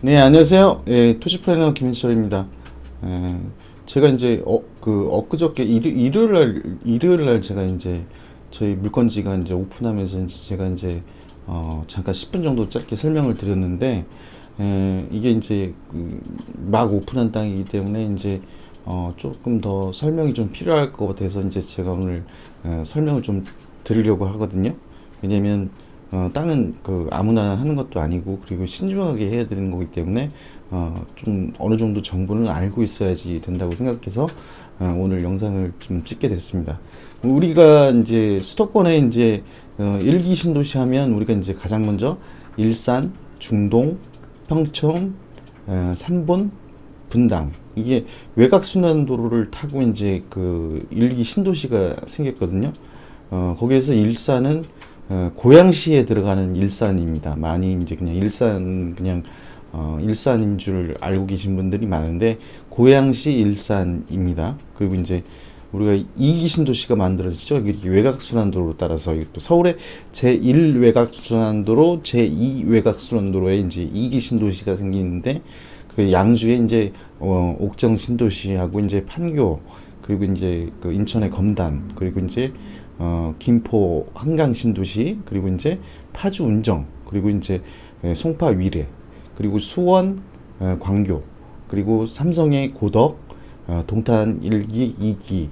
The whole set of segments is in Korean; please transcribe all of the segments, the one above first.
네, 안녕하세요. 예, 토지 플래너 김인철입니다. 예, 제가 이제 어, 그 엊그저께 일요, 일요 일 날 일요일 날 제가 이제 저희 물건지가 이제 오픈하면서 이제 제가 이제 어, 잠깐 10분 정도 짧게 설명을 드렸는데 예, 이게 이제 그막 오픈한 땅이기 때문에 이제 어, 조금 더 설명이 좀 필요할 것 같아서 이제 제가 오늘 어, 설명을 좀 드리려고 하거든요. 왜냐면 어, 땅은 그 아무나 하는 것도 아니고 그리고 신중하게 해야 되는 거기 때문에 어, 좀 어느 정도 정보는 알고 있어야지 된다고 생각해서 어, 오늘 영상을 좀 찍게 됐습니다. 우리가 이제 수도권에 이제 어, 일기 신도시 하면 우리가 이제 가장 먼저 일산, 중동, 평촌, 어, 삼본, 분당 이게 외곽 순환도로를 타고 이제 그 일기 신도시가 생겼거든요. 어, 거기에서 일산은 어, 고양시에 들어가는 일산입니다. 많이 이제 그냥 일산 그냥 어, 일산인 줄 알고 계신 분들이 많은데 고양시 일산입니다. 그리고 이제 우리가 이기 신 도시가 만들어지죠. 외곽순환도로 따라서 또 서울의 제1 외곽순환도로 제2 외곽순환도로에 이제 이기 신 도시가 생기는데 그 양주에 이제 어, 옥정 신도시하고 이제 판교 그리고 이제 그 인천의 검단 그리고 이제 어, 김포 한강 신도시 그리고 이제 파주 운정 그리고 이제 에, 송파 위례 그리고 수원 에, 광교 그리고 삼성의 고덕 어, 동탄 일기 이기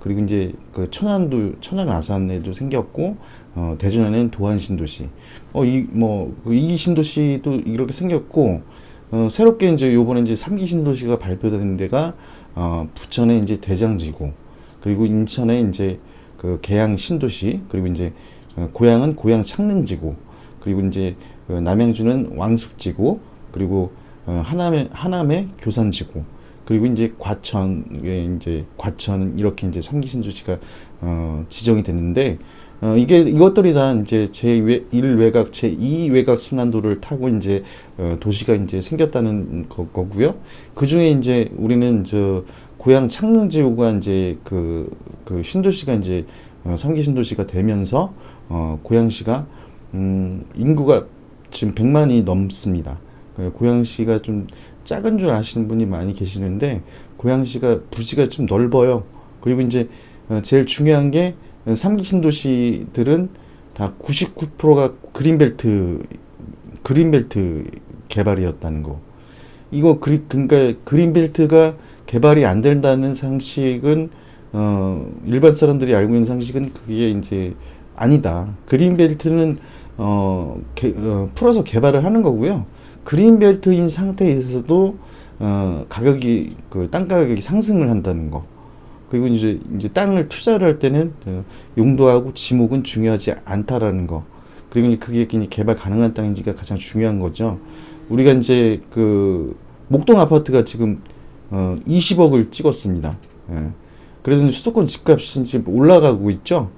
그리고 이제 그 천안도 천안 아산에도 생겼고 어, 대전에는 도안 신도시. 어이뭐그 이기 신도시도 이렇게 생겼고 어, 새롭게 이제 요번에 이제 삼기 신도시가 발표된 데가 어, 부천에 이제 대장지구 그리고 인천에 이제 그 계양 신도시 그리고 이제 어, 고향은 고향 창릉지구 그리고 이제 그 남양주는 왕숙지구 그리고 어, 하남의 하남의 교산지구 그리고 이제 과천에 이제 과천 이렇게 이제 삼기 신도시가 어, 지정이 됐는데 어, 이게 이것들이 다 이제 제1 외곽, 제2 외곽 순환도를 타고 이제 어, 도시가 이제 생겼다는 거, 거고요. 그 중에 이제 우리는 저 고향 창릉지구가 이제 그, 그 신도시가 이제 어, 3기 신도시가 되면서 어, 고양시가 음, 인구가 지금 100만이 넘습니다. 그 고양시가 좀 작은 줄 아시는 분이 많이 계시는데 고양시가 부지가 좀 넓어요. 그리고 이제 어, 제일 중요한 게 3기 신도시들은 다 99%가 그린벨트 그린벨트 개발이었다는 거. 이거 그리 그러니까 그린벨트가 개발이 안 된다는 상식은 어 일반 사람들이 알고 있는 상식은 그게 이제 아니다. 그린벨트는 어, 개, 어 풀어서 개발을 하는 거고요. 그린벨트인 상태에서도 어 가격이 그 땅 가격이 상승을 한다는 거. 그리고 이제 이제 땅을 투자를 할 때는 어, 용도하고 지목은 중요하지 않다라는 거. 그리고 이제 그게 개발 가능한 땅인지가 가장 중요한 거죠. 우리가 이제 그 목동 아파트가 지금 어 20억을 찍었습니다. 예. 그래서 수도권 집값이 지금 올라가고 있죠.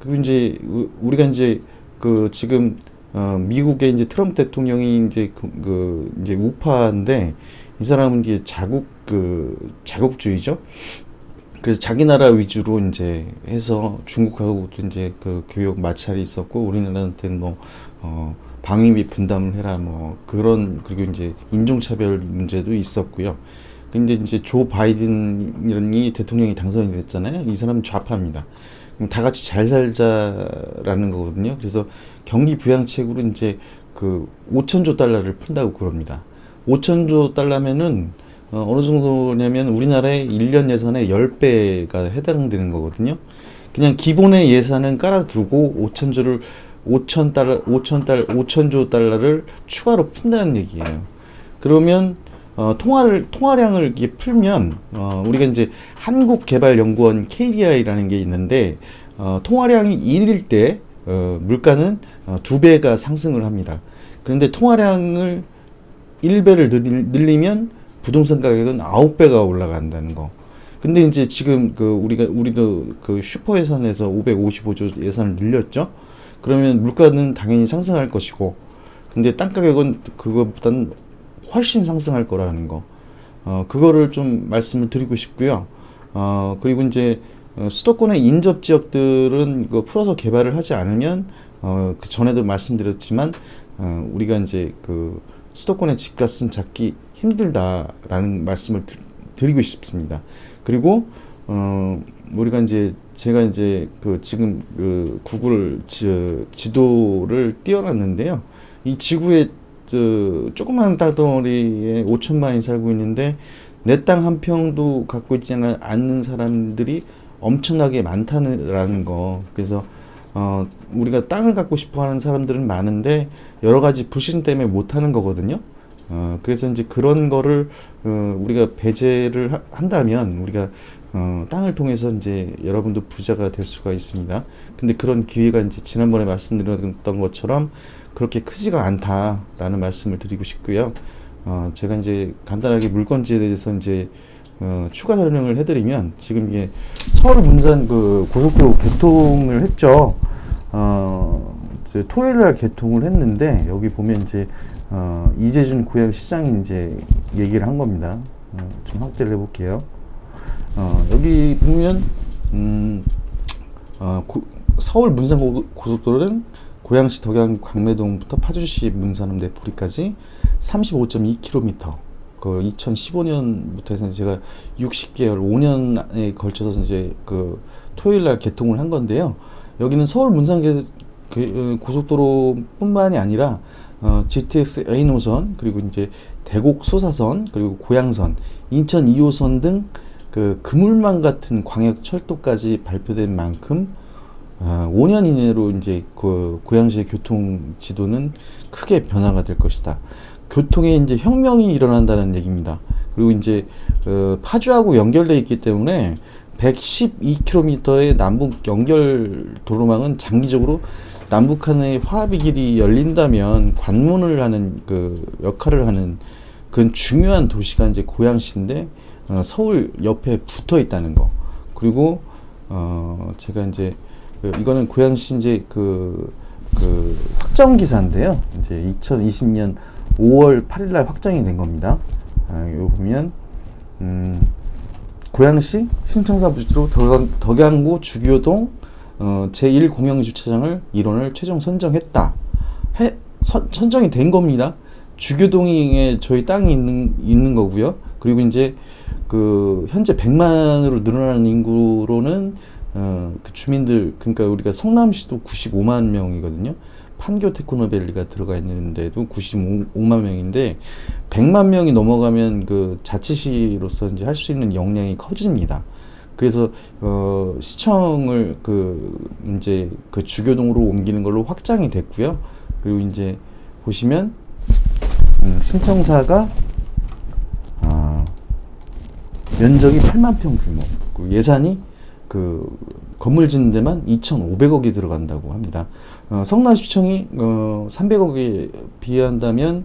그리고 이제 우리가 이제 그 지금 어 미국의 이제 트럼프 대통령이 이제 그, 그 이제 우파인데 이 사람은 이제 자국 그 자국주의죠. 그래서 자기 나라 위주로 이제 해서 중국하고도 이제 그 교육 마찰이 있었고 우리나라한테는 뭐 어, 방위비 분담을 해라 뭐 그런 그리고 이제 인종차별 문제도 있었고요. 근데 이제 조 바이든이 대통령이 당선이 됐잖아요. 이 사람은 좌파입니다. 다 같이 잘 살자라는 거거든요. 그래서 경기 부양책으로 이제 그 5천조 달러를 푼다고 그럽니다. 5천조 달러면은 어, 어느 정도냐면 우리나라의 1년 예산의 10배가 해당되는 거거든요. 그냥 기본의 예산은 깔아두고 5천조를 5천 달러, 5천 달러, 5천조 달러를 추가로 푼다는 얘기예요. 그러면 어, 통화를 통화량을 이렇게 풀면 어, 우리가 이제 한국개발연구원 KDI라는 게 있는데 어, 통화량이 1일 때 어, 물가는 어, 두 배가 상승을 합니다. 그런데 통화량을 1배를 늘리 면 부동산 가격은 아홉 배가 올라간다는 거. 근데 이제 지금 그 우리가 우리도 그 슈퍼 예산에서 555조 예산을 늘렸죠. 그러면 물가는 당연히 상승할 것이고, 근데 땅 가격은 그것보다는 훨씬 상승할 거라는 거. 어, 그거를 좀 말씀을 드리고 싶고요. 어, 그리고 이제 어, 수도권의 인접 지역들은 이거 풀어서 개발을 하지 않으면 어, 그 전에도 말씀드렸지만 어, 우리가 이제 그 수도권의 집값은 잡기 힘들다라는 말씀을 드, 드리고 싶습니다. 그리고 어 우리가 이제 제가 이제 그 지금 그 구글 지, 지도를 띄워놨는데요. 이 지구의 저 조그만 따덩어리에 5천만이 살고 있는데 내 땅 한 평도 갖고 있지 않- 않는 사람들이 엄청나게 많다는 거. 그래서 어 우리가 땅을 갖고 싶어 하는 사람들은 많은데 여러 가지 불신 때문에 못 하는 거거든요. 어 그래서 이제 그런 거를 어 우리가 배제를 하- 한다면 우리가 어 땅을 통해서 이제 여러분도 부자가 될 수가 있습니다. 근데 그런 기회가 이제 지난번에 말씀드렸던 것처럼 그렇게 크지가 않다라는 말씀을 드리고 싶고요. 어, 제가 이제 간단하게 물건지에 대해서 이제 어, 추가 설명을 해드리면 지금 이게 서울 문산 그 고속도로 개통을 했죠. 어, 토요일 날 개통을 했는데 여기 보면 이제 어, 이재준 고양시장이 이제 얘기를 한 겁니다. 어, 좀 확대를 해볼게요. 어, 여기 보면 음, 어, 고, 서울 문산 고, 고속도로는 고양시 덕양 광매동부터 파주시 문산읍 내포리까지 35.2km. 그 2015년부터 해서 제가 60개월 5년에 걸쳐서 이제 그 토요일 날 개통을 한 건데요. 여기는 서울 문산 개, 그, 어, 고속도로뿐만이 아니라 어, GTX A 노선 그리고 이제 대곡 소사선 그리고 고양선 인천 2호선 등 그 그물망 같은 광역 철도까지 발표된 만큼 아, 5년 이내로 이제 그 고양시의 교통 지도는 크게 변화가 될 것이다. 교통에 이제 혁명이 일어난다는 얘기입니다. 그리고 이제 어, 파주하고 연결돼 있기 때문에 112km의 남북 연결 도로망은 장기적으로 남북 한의 화합의 길이 열린다면 관문을 하는 그 역할을 하는 그런 중요한 도시가 이제 고양시인데 어, 서울 옆에 붙어 있다는 거. 그리고 어 제가 이제 그 이거는 고양시 이제 그, 그 확정 기사인데요. 이제 2020년 5월 8일 날 확정이 된 겁니다. 아, 요 보면 음, 고양시 신청사 부지로 덕양, 덕양구 주교동 어, 제1 공영 주차장을 일원을 최종 선정했다. 해, 선, 선정이 된 겁니다. 주교동에 저희 땅이 있는 있는 거고요. 그리고 이제 그 현재 100만으로 늘어나는 인구로는 어, 그 주민들 그러니까 우리가 성남시도 95만 명이거든요. 판교 테크노밸리가 들어가 있는데도 95만 명인데 100만 명이 넘어가면 그 자치시로서 이제 할 수 있는 역량이 커집니다. 그래서 어 시청을 그 이제 그 주교동으로 옮기는 걸로 확장이 됐고요. 그리고 이제 보시면 음, 신청사가 아, 면적이 8만 평 규모, 그 예산이 그 건물 짓는 데만 2,500억이 들어간다고 합니다. 어, 성남시청이 어, 300억에 비한다면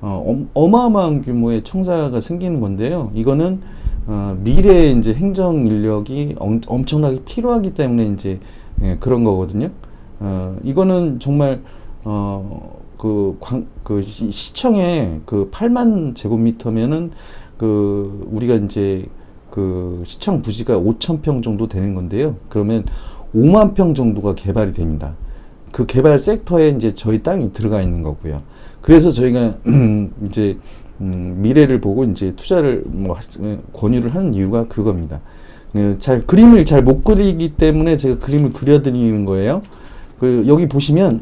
어, 엄- 어마어마한 규모의 청사가 생기는 건데요. 이거는 어, 미래에 이제 행정 인력이 엄, 엄청나게 필요하기 때문에 이제 예, 그런 거거든요. 어, 이거는 정말 어, 그, 광, 그 시- 시청에 그 8만 제곱미터면은 그 우리가 이제 그 시청 부지가 5천 평 정도 되는 건데요. 그러면 5만 평 정도가 개발이 됩니다. 그 개발 섹터에 이제 저희 땅이 들어가 있는 거고요. 그래서 저희가 이제 음, 미래를 보고 이제 투자를 뭐 하- 권유를 하는 이유가 그겁니다. 예, 잘 그림을 잘 못 그리기 때문에 제가 그림을 그려드리는 거예요. 그 여기 보시면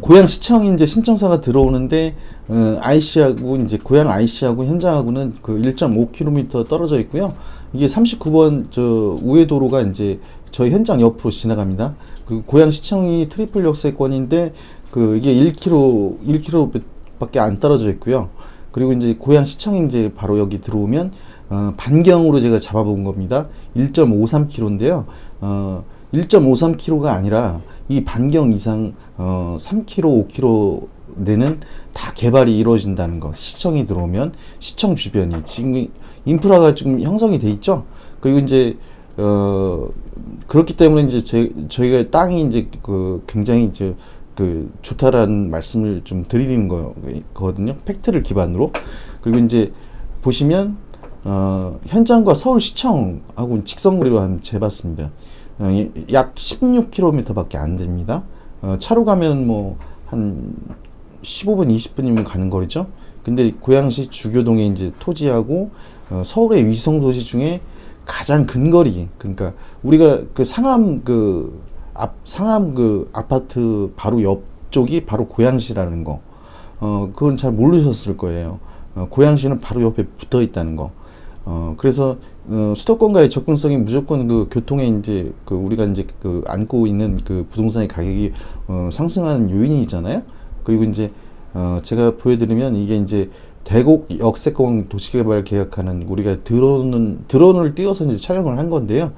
고양 시청이 이제 신청사가 들어오는데 어, IC하고 이제 고양 IC하고 현장하고는 그 1.5km 떨어져 있고요. 이게 39번 저 우회 도로가 이제 저희 현장 옆으로 지나갑니다. 그리고 고양 시청이 트리플 역세권인데 그 이게 1km 1km밖에 안 떨어져 있고요. 그리고 이제 고양 시청이 이제 바로 여기 들어오면 어, 반경으로 제가 잡아본 겁니다. 1.53km인데요. 어, 1.53km가 아니라 이 반경 이상 어, 3km, 5km 내는 다 개발이 이루어진다는 거. 시청이 들어오면 시청 주변이 지금 인프라가 지금 형성이 돼 있죠. 그리고 이제 어 그렇기 때문에 이제 제, 저희가 땅이 이제 그 굉장히 이제 그 좋다라는 말씀을 좀 드리는 거, 거거든요. 팩트를 기반으로. 그리고 이제 보시면 어, 현장과 서울시청하고 직선거리로 한 재봤습니다. 어, 이- 약 16km밖에 안 됩니다. 어, 차로 가면 뭐 한 15분, 20분이면 가는 거리죠. 근데 고양시 주교동에 이제 토지하고 어, 서울의 위성 도시 중에 가장 근거리 그러니까 우리가 그 상암 그 앞 상암 그 아파트 바로 옆쪽이 바로 고양시라는 거. 어 그건 잘 모르셨을 거예요. 어, 고양시는 바로 옆에 붙어 있다는 거. 어 그래서 어, 수도권과의 접근성이 무조건 그 교통에 이제 그 우리가 이제 그 안고 있는 그 부동산의 가격이 어, 상승하는 요인이잖아요. 그리고 이제 어, 제가 보여드리면 이게 이제 대곡 역세권 도시개발 계획하는 우리가 드론은 드론을 띄워서 이제 촬영을 한 건데요.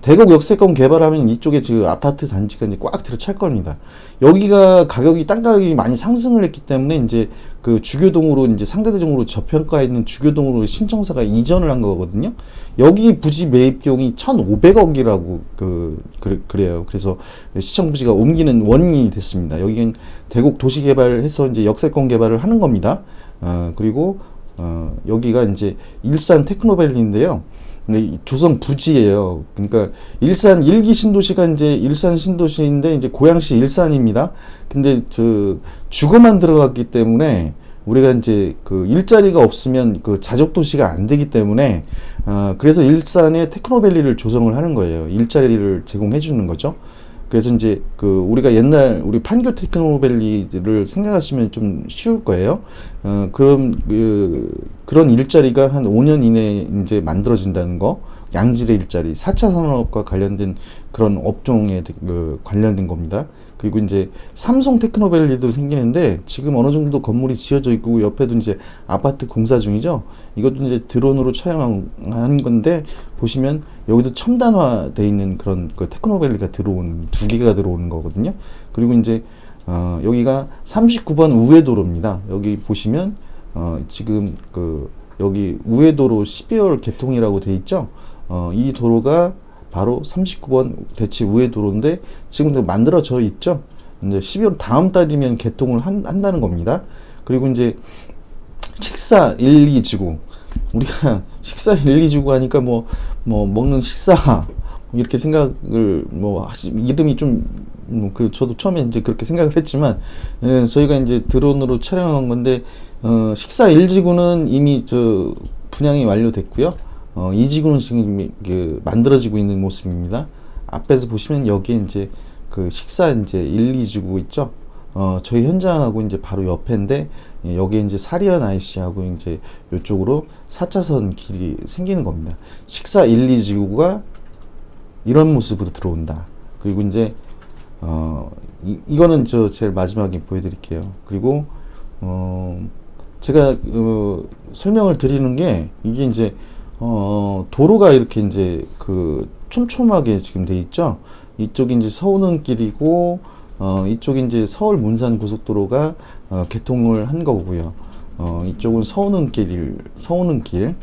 대곡 역세권 개발하면 이쪽에 지금 아파트 단지가 이제 꽉 들어찰 겁니다. 여기가 가격이 땅 가격이 많이 상승을 했기 때문에 이제 그 주교동으로 이제 상대적으로 저평가 있는 주교동으로 신청사가 이전을 한 거거든요. 여기 부지 매입 비용이 1,500억이라고 그 그래, 그래요. 그래서 시청 부지가 옮기는 원인이 됐습니다. 여기는 대곡 도시 개발해서 이제 역세권 개발을 하는 겁니다. 어, 그리고 어, 여기가 이제 일산 테크노밸리인데요. 이 조선 부지예요. 그러니까 일산 일기 신도시가 이제 일산 신도시인데 이제 고양시 일산입니다. 근데 저 주거만 들어갔기 때문에 우리가 이제 그 일자리가 없으면 그 자족 도시가 안 되기 때문에 어 그래서 일산에 테크노밸리를 조성을 하는 거예요. 일자리를 제공해 주는 거죠. 그래서 이제 그 우리가 옛날 우리 판교 테크노밸리를 생각하시면 좀 쉬울 거예요. 어 그런 그 그런 일자리가 한 5년 이내에 이제 만들어진다는 거. 양질의 일자리, 4차 산업과 관련된 그런 업종에 그 관련된 겁니다. 그리고 이제 삼성 테크노밸리도 생기는데 지금 어느 정도 건물이 지어져 있고 옆에도 이제 아파트 공사 중이죠. 이것도 이제 드론으로 촬영한 건데 보시면 여기도 첨단화돼 있는 그런 그 테크노밸리가 들어오는 두 개가 들어오는 거거든요. 그리고 이제 어, 여기가 39번 우회도로입니다. 여기 보시면 어, 지금 그 여기 우회도로 12월 개통이라고 돼 있죠. 어, 이 도로가 바로 39번 대치 우회 도로인데 지금도 만들어져 있죠. 이제 12월 다음 달이면 개통을 한, 한다는 겁니다. 그리고 이제 식사 1, 2 지구 우리가 식사 1, 2 지구 하니까 뭐, 뭐, 먹는 식사, 이렇게 생각을, 뭐, 하시, 이름이 좀, 뭐 그, 저도 처음에 이제 그렇게 생각을 했지만, 예, 저희가 이제 드론으로 촬영한 건데, 어, 식사 1지구는 이미 저, 분양이 완료됐고요. 어, 이 지구는 지금 그 만들어지고 있는 모습입니다. 앞에서 보시면 여기에 이제 그 식사 이제 1, 2지구 있죠. 어, 저희 현장하고 이제 바로 옆인데 예, 여기에 이제 사리안 IC하고 이제 이쪽으로 4차선 길이 생기는 겁니다. 식사 1, 2지구가 이런 모습으로 들어온다. 그리고 이제 어, 이, 이거는 저 제일 마지막에 보여드릴게요. 그리고 어, 제가 어, 설명을 드리는 게 이게 이제 어, 도로가 이렇게 이제 그 촘촘하게 지금 돼 있죠. 이쪽이 이제 서운은길이고 어, 이쪽이 이제 서울 문산 고속도로가 어, 개통을 한 거고요. 어, 이쪽은 서운은길, 서운은길,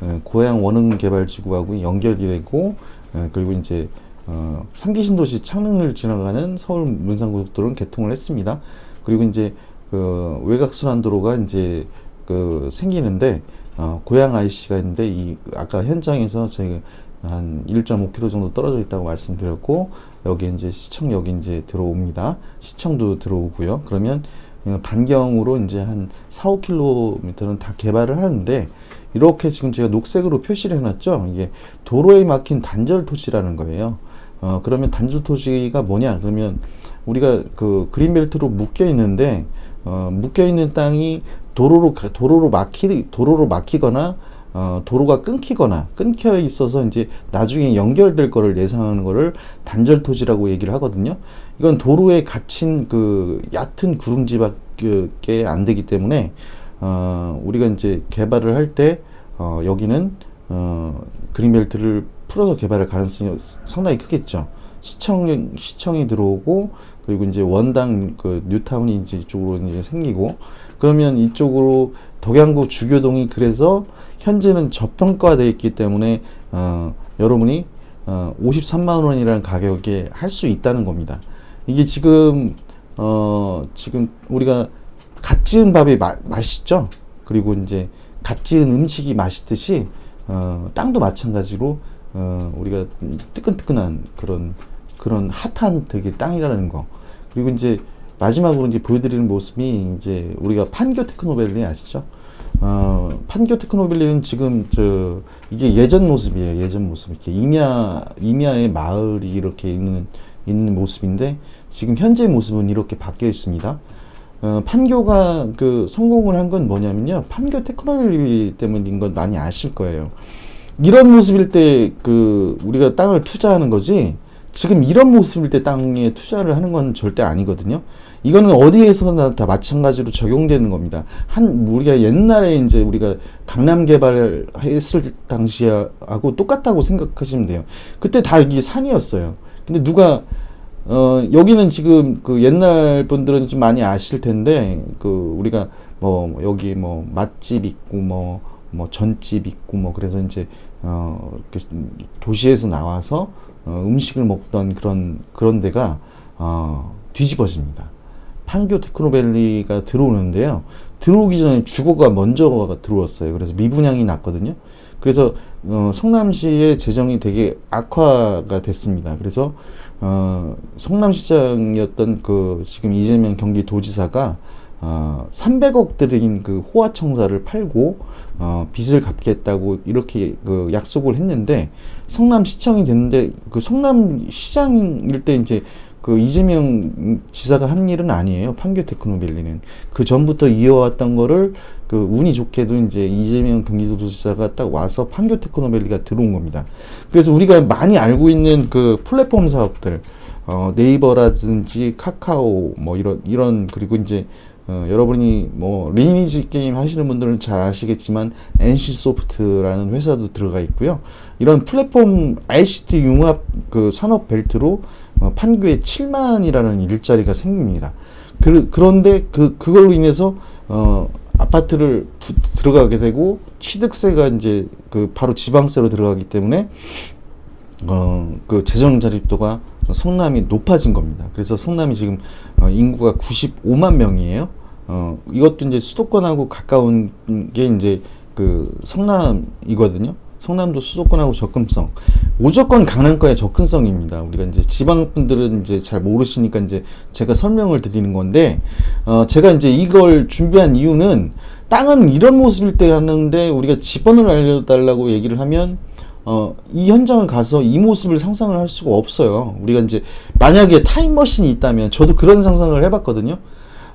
어, 고양 원흥 개발지구하고 연결이 되고 어, 그리고 이제 어, 삼기 신도시 창릉을 지나가는 서울 문산 고속도로는 개통을 했습니다. 그리고 이제 그 외곽순환도로가 이제 그 생기는데 어, 고양 IC가 있는데 이 아까 현장에서 저희가 한 1.5km 정도 떨어져 있다고 말씀드렸고 여기 이제 시청역이 이제 들어옵니다. 시청도 들어오고요. 그러면 어, 반경으로 이제 한 4, 5km는 다 개발을 하는데 이렇게 지금 제가 녹색으로 표시를 해놨죠. 이게 도로에 막힌 단절 토지라는 거예요. 어, 그러면 단절 토지가 뭐냐? 그러면 우리가 그 그린벨트로 묶여 있는데 어, 묶여 있는 땅이 도로로 가- 도로로 막히 도로로 막히거나 어, 도로가 끊기거나 끊겨 있어서 이제 나중에 연결될 거를 예상하는 거를 단절 토지라고 얘기를 하거든요. 이건 도로에 갇힌 그 얕은 구릉지밖에 안 되기 때문에 어, 우리가 이제 개발을 할때 어, 여기는 어, 그린벨트를 풀어서 개발할 가능성이 상당히 크겠죠. 시청 시청이 들어오고 그리고 이제 원당 그 뉴타운이 이제 이쪽으로 이제 생기고 그러면 이쪽으로 덕양구 주교동이 그래서 현재는 저평가되어 있기 때문에 어, 여러분이 어, 53만 원이라는 가격에 할 수 있다는 겁니다. 이게 지금 어, 지금 우리가 갓 지은 밥이 마, 맛있죠. 그리고 이제 갓 지은 음식이 맛있듯이 어, 땅도 마찬가지로 어, 우리가 뜨끈뜨끈한 그런 그런 핫한 되게 땅이라는 거. 그리고 이제 마지막으로 이제 보여드리는 모습이 이제 우리가 판교 테크노밸리 아시죠? 어, 판교 테크노밸리는 지금 저 이게 예전 모습이에요. 예전 모습 이렇게 임야 임야의 마을이 이렇게 있는 있는 모습인데 지금 현재 모습은 이렇게 바뀌어 있습니다. 어, 판교가 그 성공을 한 건 뭐냐면요. 판교 테크노밸리 때문인 건 많이 아실 거예요. 이런 모습일 때 그 우리가 땅을 투자하는 거지 지금 이런 모습일 때 땅에 투자를 하는 건 절대 아니거든요. 이거는 어디에서나 다 마찬가지로 적용되는 겁니다. 한 우리가 옛날에 이제 우리가 강남 개발했을 당시하고 똑같다고 생각하시면 돼요. 그때 다 이게 산이었어요. 근데 누가 어 여기는 지금 그 옛날 분들은 좀 많이 아실 텐데 그 우리가 뭐 여기 뭐 맛집 있고 뭐뭐 전집 있고 뭐 그래서 이제 어 도시에서 나와서 어 음식을 먹던 그런 그런 데가 어 뒤집어집니다. 판교 테크노밸리가 들어오는데요. 들어오기 전에 주거가 먼저 들어왔어요. 그래서 미분양이 났거든요. 그래서 어, 성남시의 재정이 되게 악화가 됐습니다. 그래서 어, 성남시장이었던 그 지금 이재명 경기도지사가 어, 300억 들인 그 호화청사를 팔고 어, 빚을 갚겠다고 이렇게 그 약속을 했는데 성남시청이 됐는데 그 성남시장일 때 이제 그 이재명 지사가 한 일은 아니에요. 판교 테크노밸리는 그 전부터 이어왔던 거를 그 운이 좋게도 이제 이재명 경기도지사가 딱 와서 판교 테크노밸리가 들어온 겁니다. 그래서 우리가 많이 알고 있는 그 플랫폼 사업들 어, 네이버라든지 카카오 뭐 이런 이런 그리고 이제 어, 여러분이 뭐 리니지 게임 하시는 분들은 잘 아시겠지만 NC 소프트라는 회사도 들어가 있고요. 이런 플랫폼 ICT 융합 그 산업 벨트로 어, 판교에 7만이라는 일자리가 생깁니다. 그, 그런데 그 그걸로 인해서 어, 아파트를 부, 들어가게 되고 취득세가 이제 그 바로 지방세로 들어가기 때문에 어, 그 재정 자립도가 성남이 높아진 겁니다. 그래서 성남이 지금 어, 인구가 95만 명이에요. 어, 이것도 이제 수도권하고 가까운 게 이제 그 성남이거든요. 성남도 수도권하고 접근성. 무조건 강남과의 접근성입니다. 우리가 이제 지방 분들은 이제 잘 모르시니까 이제 제가 설명을 드리는 건데, 어, 제가 이제 이걸 준비한 이유는 땅은 이런 모습일 때 하는데 우리가 집번을 알려달라고 얘기를 하면 어, 이 현장을 가서 이 모습을 상상을 할 수가 없어요. 우리가 이제 만약에 타임머신이 있다면 저도 그런 상상을 해봤거든요.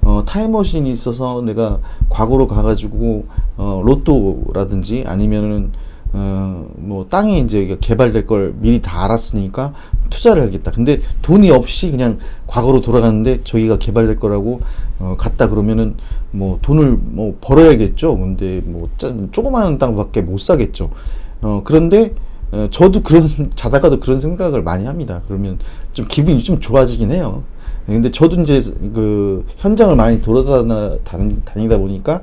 어, 타임머신이 있어서 내가 과거로 가가지고 어, 로또라든지 아니면은 어, 뭐 땅이 이제 개발될 걸 미리 다 알았으니까 투자를 하겠다. 근데 돈이 없이 그냥 과거로 돌아가는데 저기가 개발될 거라고 어, 갔다 그러면은 뭐 돈을 뭐 벌어야겠죠. 근데 뭐 짜, 조그마한 땅밖에 못 사겠죠. 어, 그런데 어, 저도 그런 자다가도 그런 생각을 많이 합니다. 그러면 좀 기분이 좀 좋아지긴 해요. 근데 저도 이제 그 현장을 많이 돌아다니다 다니다 보니까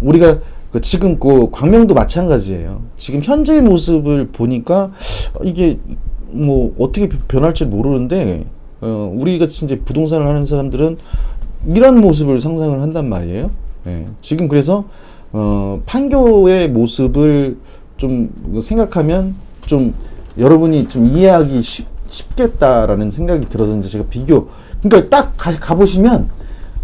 우리가 그 지금 그 광명도 마찬가지예요. 지금 현재의 모습을 보니까 이게 뭐 어떻게 변할지 모르는데 어 우리 같이 이제 부동산을 하는 사람들은 이런 모습을 상상을 한단 말이에요. 예. 지금 그래서 어 판교의 모습을 좀 생각하면 좀 여러분이 좀 이해하기 쉽, 쉽겠다라는 생각이 들어서 이제 제가 비교 그러니까 딱 가, 가보시면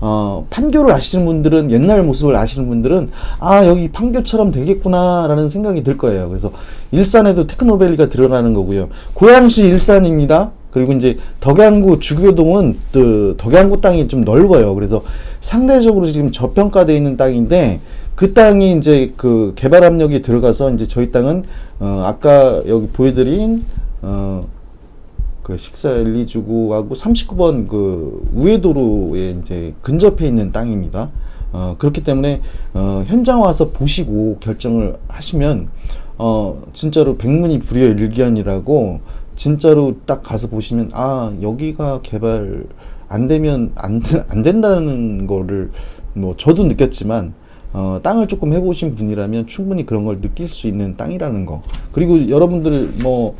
어, 판교를 아시는 분들은 옛날 모습을 아시는 분들은 아 여기 판교처럼 되겠구나라는 생각이 들 거예요. 그래서 일산에도 테크노밸리가 들어가는 거고요. 고양시 일산입니다. 그리고 이제 덕양구 주교동은 그 덕양구 땅이 좀 넓어요. 그래서 상대적으로 지금 저평가되어 있는 땅인데 그 땅이 이제 그 개발 압력이 들어가서 이제 저희 땅은 어 아까 여기 보여드린 어 그 식사 1, 2주구하고 39번 그 우회도로에 이제 근접해 있는 땅입니다. 어, 그렇기 때문에 어, 현장 와서 보시고 결정을 하시면 어, 진짜로 백문이 불여일견이라고 진짜로 딱 가서 보시면 아 여기가 개발 안 되면 안, 안 된다는 거를 뭐 저도 느꼈지만 어, 땅을 조금 해보신 분이라면 충분히 그런 걸 느낄 수 있는 땅이라는 거 그리고 여러분들 뭐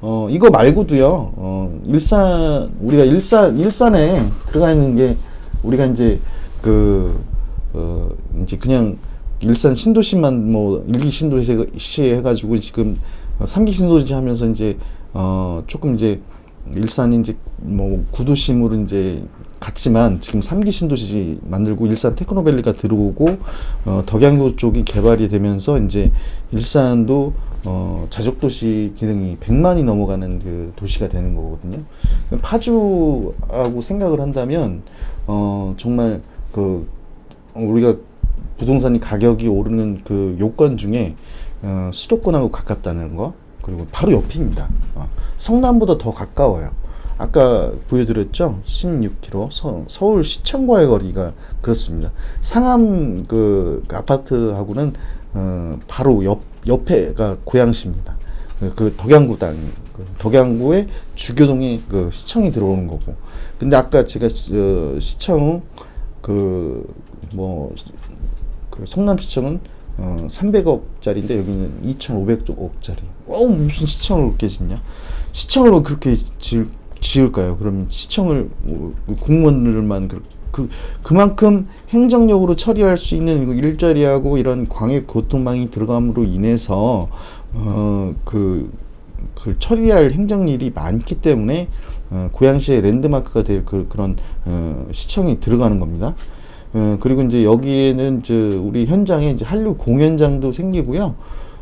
어, 이거 말고도요, 어, 일산, 우리가 일산, 일산에 들어가 있는 게, 우리가 이제, 그, 어, 이제 그냥 일산 신도시만 뭐, 일기 신도시 해가지고 지금 삼기 신도시 하면서 이제, 어, 조금 이제, 일산이 이제 뭐, 구도심으로 이제 같지만 지금 3기 신도시 만들고 일산 테크노밸리가 들어오고 어, 덕양구 쪽이 개발이 되면서 이제 일산도 어, 자족도시 기능이 100만이 넘어가는 그 도시가 되는 거거든요. 파주하고 생각을 한다면 어, 정말 그 우리가 부동산이 가격이 오르는 그 요건 중에 어, 수도권하고 가깝다는 거 그리고 바로 옆입니다. 어, 성남보다 더 가까워요. 아까 보여드렸죠? 16km 서, 서울 시청과의 거리가 그렇습니다. 상암 그 아파트하고는 어, 바로 옆 옆에가 고양시입니다. 그, 그 덕양구 땅, 그 덕양구에 주교동에 그 시청이 들어오는 거고. 근데 아까 제가 어, 시청 그뭐 그 성남시청은 어, 300억짜리인데 여기는 2,500억짜리. 어 무슨 시청을 그렇게 짓냐? 시청을 왜 그렇게 지을, 지을까요? 그러면 시청을 뭐, 공무원들만 그, 그 그만큼 행정력으로 처리할 수 있는 일자리하고 이런 광역 교통망이 들어감으로 인해서 어그 그 처리할 행정일이 많기 때문에 어, 고양시의 랜드마크가 될 그, 그런 어, 시청이 들어가는 겁니다. 어, 그리고 이제 여기에는 저 우리 현장에 이제 한류 공연장도 생기고요.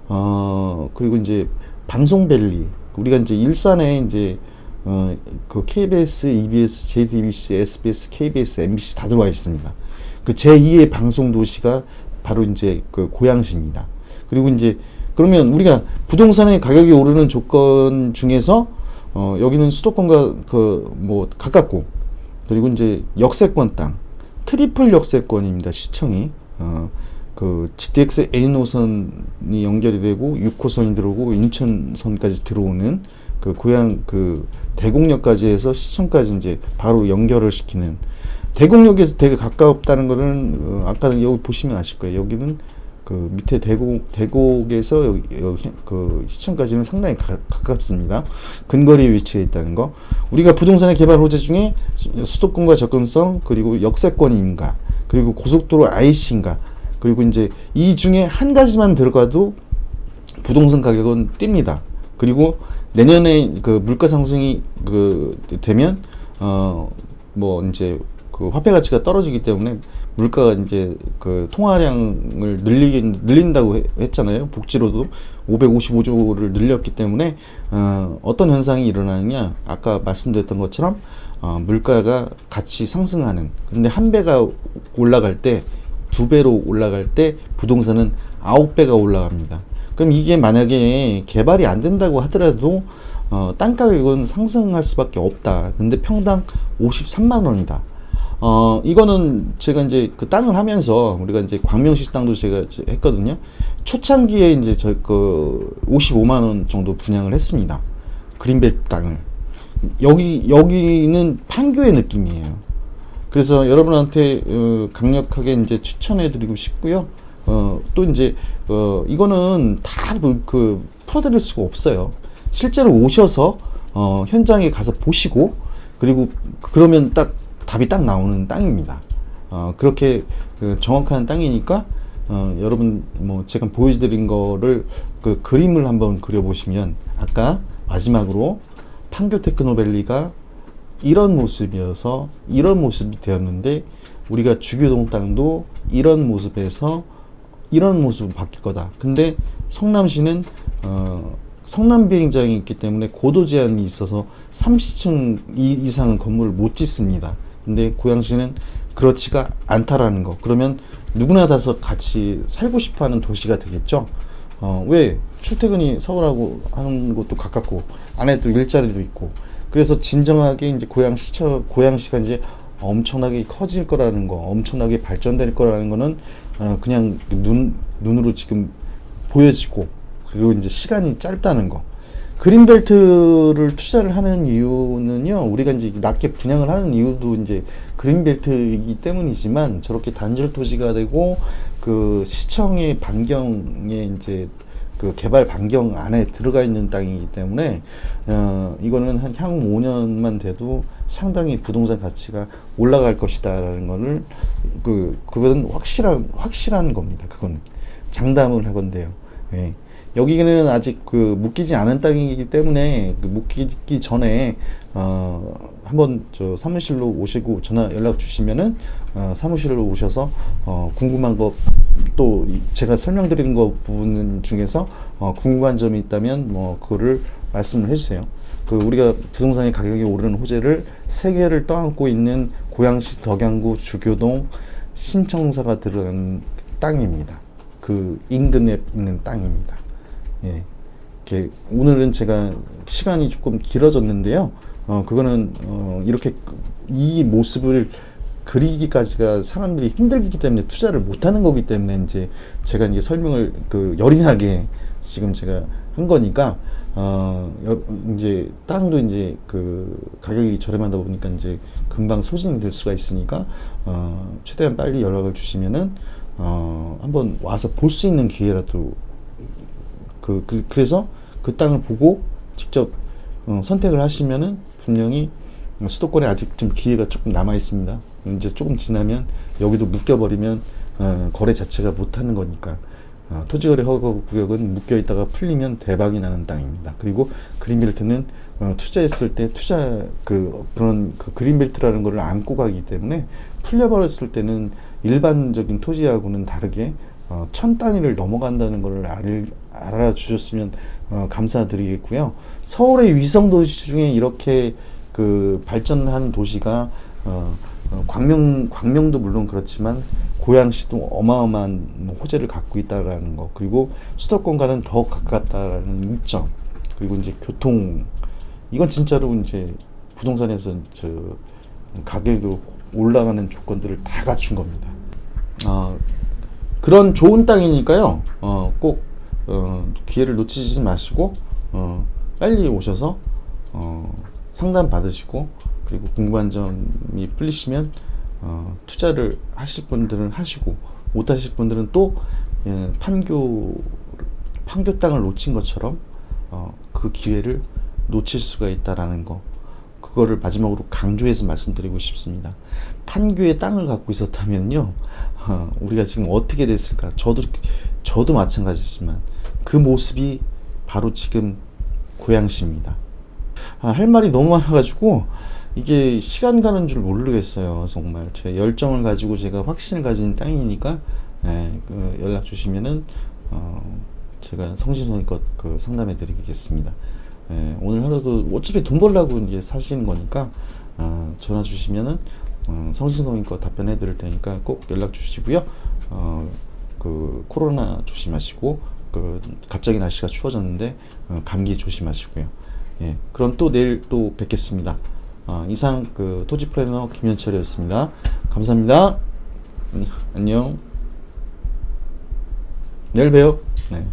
어, 그리고 이제 방송밸리. 우리가 이제 일산에 이제 어, 그 KBS, EBS, JTBC, SBS, KBS, MBC 다 들어와 있습니다. 그 제2의 방송 도시가 바로 이제 그 고양시입니다. 그리고 이제 그러면 우리가 부동산의 가격이 오르는 조건 중에서 어, 여기는 수도권과 그 뭐 가깝고 그리고 이제 역세권 땅 트리플 역세권입니다. 시청이 어, 그 GTX A 노선이 연결이 되고 6호선이 들어오고 인천선까지 들어오는 그 고향 그 대곡역까지 해서 시청까지 이제 바로 연결을 시키는 대곡역에서 되게 가깝다는 거는 어, 아까 여기 보시면 아실 거예요. 여기는 그 밑에 대곡 대곡에서 여기, 여기 그 시청까지는 상당히 가, 가깝습니다. 근거리에 위치해 있다는 거. 우리가 부동산의 개발 호재 중에 수도권과 접근성 그리고 역세권인가 그리고 고속도로 IC인가 그리고 이제 이 중에 한 가지만 들어가도 부동산 가격은 뜁니다. 그리고 내년에 그 물가 상승이 그 되면 어 뭐 이제 그 화폐 가치가 떨어지기 때문에 물가가 이제 그 통화량을 늘리긴 늘린다고 했잖아요. 복지로도 555조를 늘렸기 때문에 어, 어떤 현상이 일어나느냐 아까 말씀드렸던 것처럼 어, 물가가 같이 상승하는 근데 한 배가 올라갈 때 두 배로 올라갈 때 부동산은 아홉 배가 올라갑니다. 그럼 이게 만약에 개발이 안 된다고 하더라도 어, 땅 가격은 상승할 수밖에 없다. 근데 평당 53만 원이다. 어, 이거는 제가 이제 그 땅을 하면서 우리가 이제 광명시 땅도 제가 했거든요. 초창기에 이제 저 그 55만 원 정도 분양을 했습니다. 그린벨트 땅을. 여기, 여기는 판교의 느낌이에요. 그래서 여러분한테 어, 강력하게 이제 추천해 드리고 싶고요. 어, 또 이제, 어, 이거는 다 그 풀어드릴 수가 없어요. 실제로 오셔서, 어, 현장에 가서 보시고, 그리고 그러면 딱 답이 딱 나오는 땅입니다. 어, 그렇게 그 정확한 땅이니까 어, 여러분 뭐 제가 보여드린 거를 그 그림을 한번 그려보시면 아까 마지막으로 판교 테크노밸리가 이런 모습이어서 이런 모습이 되었는데 우리가 주교동 땅도 이런 모습에서 이런 모습으로 바뀔 거다. 근데 성남시는 어, 성남 비행장이 있기 때문에 고도 제한이 있어서 30층 이상은 건물을 못 짓습니다. 근데 고양시는 그렇지가 않다라는 거. 그러면 누구나 다서 같이 살고 싶어 하는 도시가 되겠죠. 어, 왜? 출퇴근이 서울하고 하는 것도 가깝고, 안에 또 일자리도 있고. 그래서 진정하게 이제 고양시처, 고양시가 이제 엄청나게 커질 거라는 거, 엄청나게 발전될 거라는 거는, 어, 그냥 눈, 눈으로 지금 보여지고, 그리고 이제 시간이 짧다는 거. 그린벨트를 투자를 하는 이유는요, 우리가 이제 낮게 분양을 하는 이유도 이제 그린벨트이기 때문이지만 저렇게 단절 토지가 되고 그 시청의 반경에 이제 그 개발 반경 안에 들어가 있는 땅이기 때문에 어 이거는 한 향후 5년만 돼도 상당히 부동산 가치가 올라갈 것이다라는 거를 그 그건 확실한 확실한 겁니다. 그건 장담을 하건데요. 예. 여기는 아직 그 묶이지 않은 땅이기 때문에 그 묶이기 전에 어 한번 저 사무실로 오시고 전화 연락 주시면은 어 사무실로 오셔서 어 궁금한 거또 제가 설명드리는 거 부분 중에서 어 궁금한 점이 있다면 뭐 그거를 말씀을 해주세요. 그 우리가 부동산의 가격이 오르는 호재를 세 개를 떠안고 있는 고양시 덕양구 주교동 신청사가 들어간 땅입니다. 그 인근에 있는 땅입니다. 예. 오늘은 제가 시간이 조금 길어졌는데요. 어 그거는 어 이렇게 이 모습을 그리기까지가 사람들이 힘들기 때문에 투자를 못 하는 거기 때문에 이제 제가 이제 설명을 그 여린하게 지금 제가 한 거니까 어 여- 이제 땅도 이제 그 가격이 저렴하다 보니까 이제 금방 소진이 될 수가 있으니까 어 최대한 빨리 연락을 주시면은 어 한번 와서 볼 수 있는 기회라도 그, 그 그래서 그 땅을 보고 직접 어, 선택을 하시면은 분명히 수도권에 아직 좀 기회가 조금 남아 있습니다. 이제 조금 지나면 여기도 묶여 버리면 어, 거래 자체가 못 하는 거니까 어, 토지거래 허가 구역은 묶여 있다가 풀리면 대박이 나는 땅입니다. 그리고 그린벨트는 어, 투자했을 때 투자 그 그런 그 그린벨트라는 거를 안고 가기 때문에 풀려버렸을 때는 일반적인 토지하고는 다르게 어, 천 단위를 넘어간다는 걸 알, 알아주셨으면 어, 감사드리겠고요. 서울의 위성 도시 중에 이렇게 그 발전한 도시가 어, 어, 광명 광명도 물론 그렇지만 고양시도 어마어마한 뭐 호재를 갖고 있다라는 거 그리고 수도권과는 더 가깝다라는 이점 그리고 이제 교통 이건 진짜로 이제 부동산에서 저 가격이 올라가는 조건들을 다 갖춘 겁니다. 아 그런 좋은 땅이니까요. 어, 꼭 어, 기회를 놓치지 마시고 어, 빨리 오셔서 어, 상담 받으시고 그리고 궁금한 점이 풀리시면 어, 투자를 하실 분들은 하시고 못 하실 분들은 또 예, 판교 판교 땅을 놓친 것처럼 어, 그 기회를 놓칠 수가 있다라는 거 그거를 마지막으로 강조해서 말씀드리고 싶습니다. 판교에 땅을 갖고 있었다면요, 어, 우리가 지금 어떻게 됐을까? 저도 저도 마찬가지지만 그 모습이 바로 지금 고양시입니다. 아, 할 말이 너무 많아가지고 이게 시간 가는 줄 모르겠어요. 정말 제 열정을 가지고 제가 확신을 가진 땅이니까 예, 그 연락 주시면은 어, 제가 성심성의껏 그 상담해 드리겠습니다. 예, 오늘 하루도 어차피 돈 벌라고 이제 사시는 거니까 어, 전화 주시면은 어, 성심성의껏 답변해 드릴 테니까 꼭 연락 주시고요. 어, 그 코로나 조심하시고 그 갑자기 날씨가 추워졌는데 어, 감기 조심하시고요. 예, 그럼 또 내일 또 뵙겠습니다. 어, 이상 그 토지 플래너 김현철이었습니다. 감사합니다. 안녕. 내일 봬요. 네.